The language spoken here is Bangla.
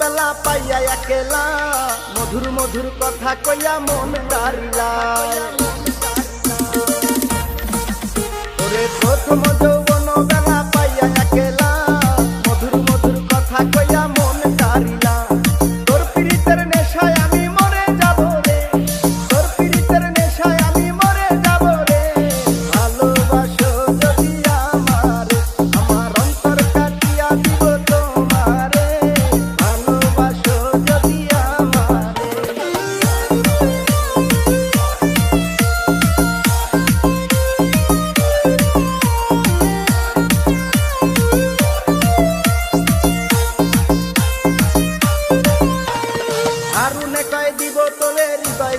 বেলা পাইয়া একেলা। মধুর মধুর কথা কইয়া মন তারিলা ওরে প্রথম যৌবন বেলা পাইয়া একেলা। মধুর মধুর কথা কইয়া